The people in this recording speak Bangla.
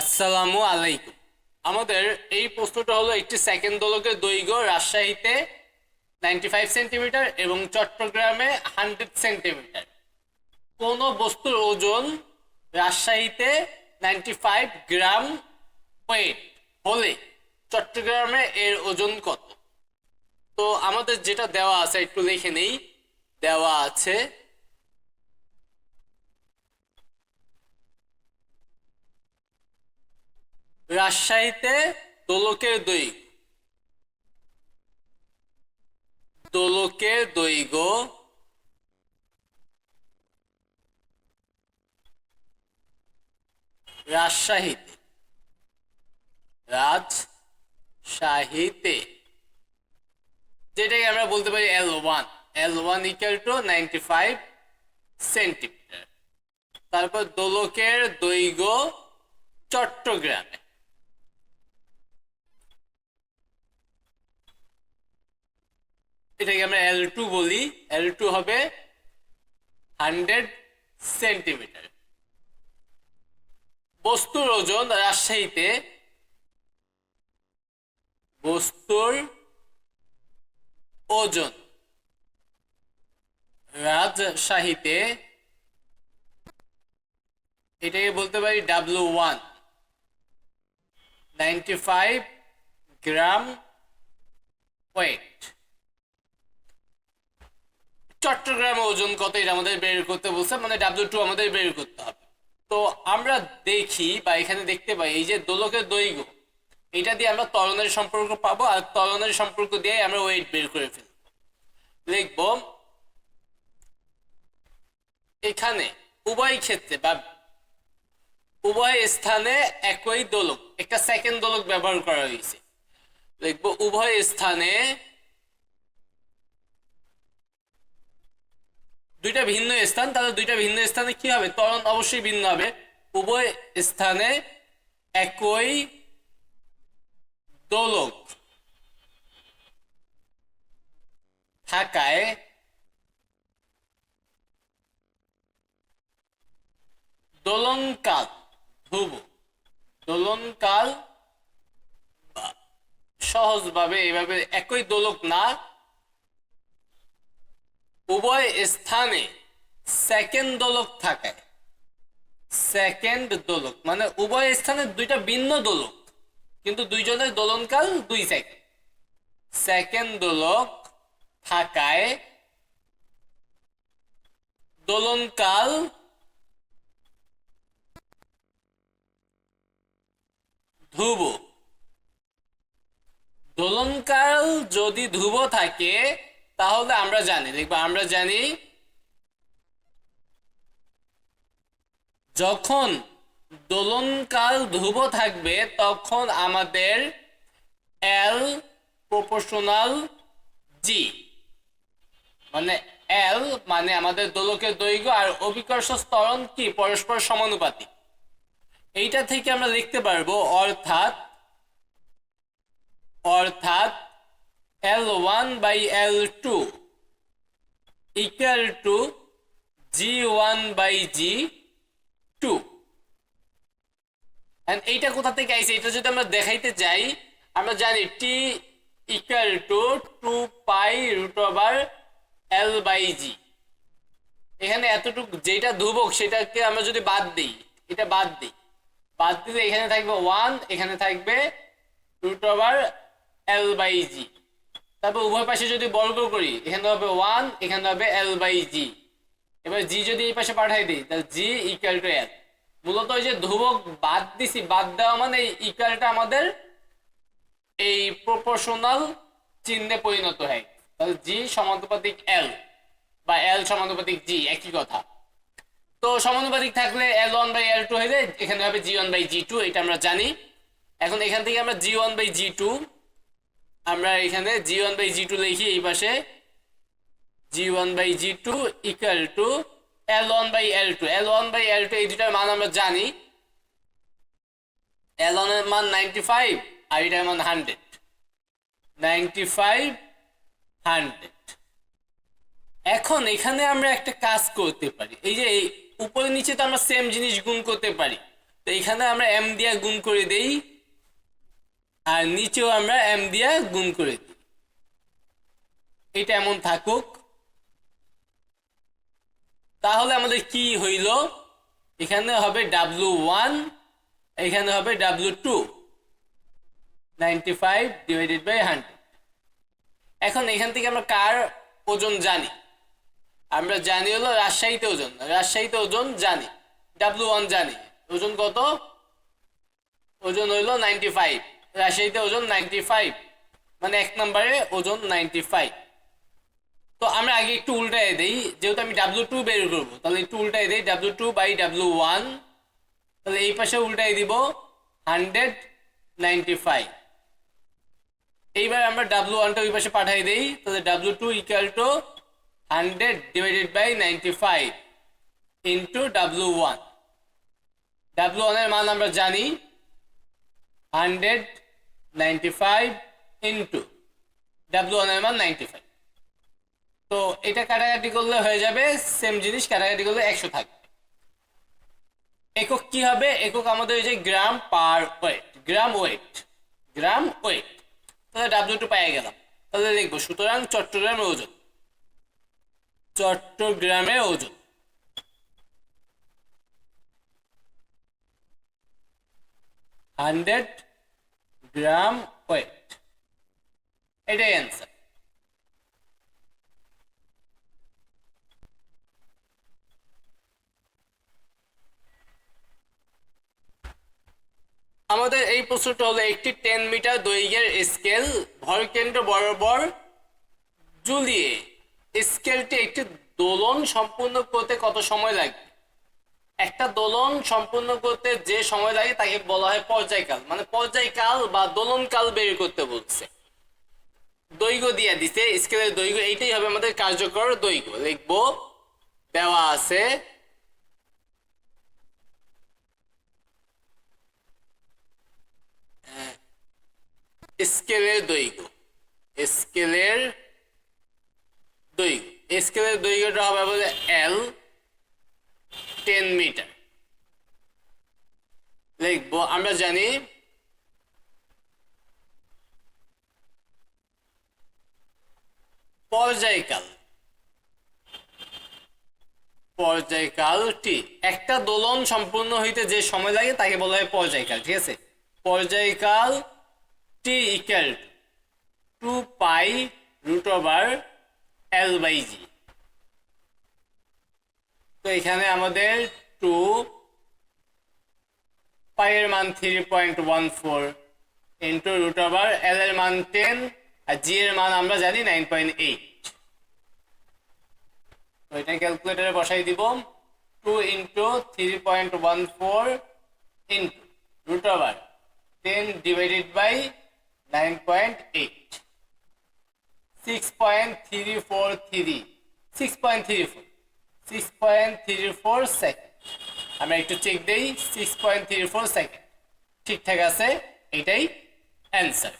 আসসালামু আলাইকুম। আমাদের এই প্রশ্নটা হলো একটি সেকেন্ড দোলকের দৈর্ঘ্য রাজশাহীতে নাইনটি ফাইভ সেন্টিমিটার এবং চট্টগ্রামে হান্ড্রেড সেন্টিমিটার কোন বস্তুর ওজন রাজশাহীতে নাইনটি ফাইভ গ্রাম ওয়েট হলে চট্টগ্রামে এর ওজন কত? তো আমাদের যেটা দেওয়া আছে, একটু লিখে নেই। দেওয়া আছে রাজশাহীতে দোলকের দৈর্ঘ্য দোলকের দৈর্ঘ্য রাজশাহীতে। রাজশাহীতে। যেটাকে আমরা বলতে পারি L one L one equal to ninety five centimetre তারপর দোলকের দৈর্ঘ্য চট্টগ্রামে। এটাকে আমরা এল টু বলি। এল টু হবে হান্ড্রেড সেন্টিমিটার বস্তুর ওজন রাজশাহীতে বস্তুর ওজন রাজশাহীতে এটাকে বলতে পারি W one ninety five gram weight চট্টগ্রামে ওজন কত এটা আমাদের বের করতে বলছে মানে ডাব্লিউ টু আমাদের বের করতে হবে। তো আমরা দেখি বা এখানে দেখতে পাই, এই যে দোলকের দৈর্ঘ্য, এটা দিয়ে আমরা ত্বরণের সম্পর্ক পাবো আর ত্বরণের সম্পর্ক দিয়ে আমরা ওয়েট বের করে ফেলব। লিখব, এখানে উভয় ক্ষেত্রে বা উভয় স্থানে একই দোলক, একটা সেকেন্ড দোলক ব্যবহার করা হয়েছে। লিখব, উভয় স্থানে দুইটা ভিন্ন স্থান, তাহলে দুইটা ভিন্ন স্থানে কি হবে? ত্বরণ অবশ্যই ভিন্ন হবে। উভয় স্থানে একই দোলক থাকায় দোলনকাল, ধ্রুব। দোলনকাল সহজভাবে এভাবে একই দোলক না উভয় স্থানে সেকেন্ড দোলক থাকায় সেকেন্ড দোলক মানে উভয় স্থানে দুইটা ভিন্ন দোলক, কিন্তু দুইজনের দোলনকাল দুই সেকেন্ড সেকেন্ড দোলক থাকায় দোলনকাল ধ্রুব। দোলনকাল যদি ধ্রুব থাকে তাহলে আমরা জানি, দেখব আমরা জানি যখন দোলনকাল ধ্রুব থাকবে, তখন আমাদের এল প্রপোর্শনাল জি মানে এল মানে আমাদের দোলকের দৈর্ঘ্য আর অভিকর্ষ স্তরণ কি? পরস্পর সমানুপাতিক। এইটা থেকে আমরা লিখতে পারব, অর্থাৎ অর্থাৎ L one by L two equal to G one by G two এইটা কোথা থেকে আইছে? এটা যদি আমরা দেখাইতে যাই, আমরা জানি T equal to two pi root over L by G এখানে এতটুকু যেটা ধ্রুবক, সেটাকে আমরা যদি বাদ দিই, এটা বাদ দিই। বাদ দিলে এখানে থাকবে ওয়ান এখানে থাকবে root over L by G তারপর উভয় পাশে যদি বর্গ করি, এখানে হবে ওয়ান এখানে হবে এল বাই জি এবার জি যদি এই পাশে পাঠাই দিই, তাহলে জি ইকুয়াল টু এল মূলত ওই যে ধ্রুবক বাদ দিছি, বাদ দেওয়া মানে এই ইকুয়ালটা আমাদের এই প্রপোর্শনাল চিহ্নে পরিণত হয়। তাহলে জি সমানুপাতিক এল বা এল সমানুপাতিক জি একই কথা। তো সমানুপাতিক থাকলে L one by L two হয়ে এখানে হবে G one by G two এটা আমরা জানি। এখন এখান থেকে আমরা G one by G two আমরা এখানে G one by G two লিখি এই পাশে। G one by G two equal to L one by L two L one by L two এই দুটার মান আমরা জানি। এল ওয়ানের মান নাইনটি ফাইভ আর এটার মান হান্ড্রেড নাইনটি ফাইভ হান্ড্রেড এখন এখানে আমরা একটা কাজ করতে পারি। এই যে উপরে নিচে তো আমরা সেম জিনিস গুণ করতে পারি। তো এখানে আমরা এম দিয়া গুণ করে দেই। আর নিচেও আমরা এম দিয়া গুণ করে দিই। এটা এমন থাকুক। তাহলে আমাদের কি হইল? এখানে হবে ডাব্লু ওয়ান এখানে হবে W two ninety five divided by hundred এখন এখান থেকে আমরা কার ওজন জানি? আমরা জানি হলো রাজশাহীতে ওজন। রাজশাহীতে ওজন জানি। ডাব্লু ওয়ান জানি। ওজন কত? ওজন হইল নাইনটি ফাইভ রাজশাহীতে ওজন নাইনটি ফাইভ মানে এক নম্বরে ওজন নাইনটি ফাইভ তো আমরা আগে একটু উল্টায় দেই, যেহেতু আমি ডাব্লু টু বের করব, তাহলে একটু উল্টায় দেই W two by W one তাহলে এই পাশে উল্টাই দিব হান্ড্রেড নাইনটি ফাইভ এইবার আমরা ডাব্লু ওয়ানটা ওই পাশে পাঠাই দেই, তাহলে W two equal to hundred divided by ninety five into W one W ওয়ানের মান আমরা জানি হান্ড্রেড তো এটা কাটাকাটি করলে হয়ে যাবে সেম জিনিস কাটাকাটি করলে একশো থাকবে। একক কি হবে? একক আমাদের gram per weight gram weight gram weight তাহলে টু পাই গেলাম। তাহলে লিখব, সুতরাং চট্টগ্রামের ওজন। চট্টগ্রামের ওজন। হান্ড্রেড গ্রাম ওয়েট এটাই অ্যান্সার আমাদের এই প্রশ্নটা হলো একটি টেন মিটার দৈর্ঘ্যের স্কেল ভরকেন্দ্র বরাবর ঝুলিয়ে স্কেলটি একটি দোলন সম্পূর্ণ করতে কত সময় লাগবে? একটা দোলন সম্পূর্ণ করতে যে সময় লাগে তাকে বলা হয় পর্যায়কাল। মানে পর্যায়কাল বা দোলনকাল বের করতে বলছে। দৈর্ঘ্য দিয়ে দিছে, স্কেলের দৈর্ঘ্য, এইটাই হবে আমাদের কার্যকর দৈর্ঘ্য। লিখব, দেওয়া আছে। স্কেলের দৈর্ঘ্য। স্কেলের দৈর্ঘ্য। স্কেলের দৈর্ঘ্যটা হবে বলে এল টেন মিটার লিখব আমরা জানি পর্যায়কাল। পর্যায়কালটি একটা দোলন সম্পূর্ণ হইতে যে সময় লাগে তাকে বলা হয় পর্যায়কাল, ঠিক আছে? পর্যায়কাল T equal to pi root root over L by G এখানে আমাদের টু পাইয়ের মান three point one four into root over L এর মান টেন আর জি এর মান আমরা জানি নাইন পয়েন্ট এইট তো ক্যালকুলেটারে বসাই দিব। Two into three point one four into root over ten divided by nine point eight six point three four three six point three four six point three four second আমরা একটু চেক দেই six point three four second ঠিকঠাক আছে? এটাই অ্যান্সার